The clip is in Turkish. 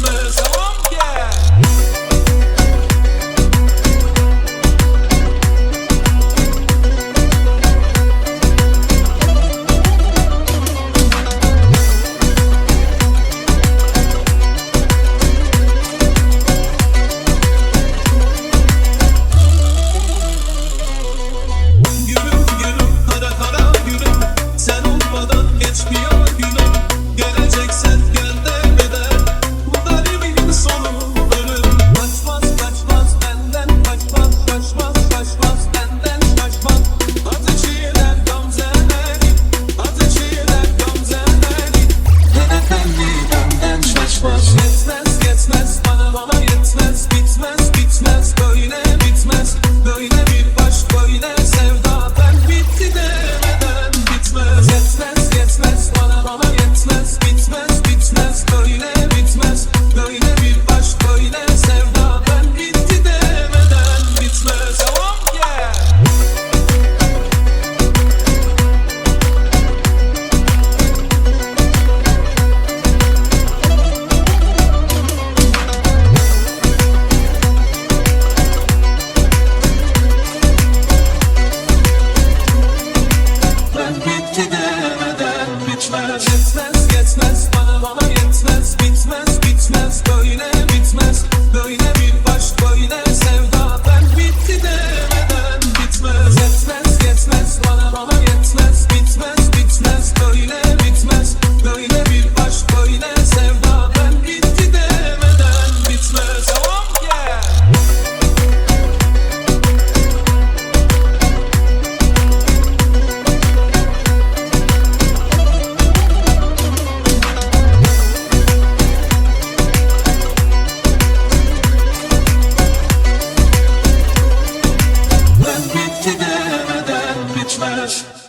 Christmas. Bana yetmez bitmez smash.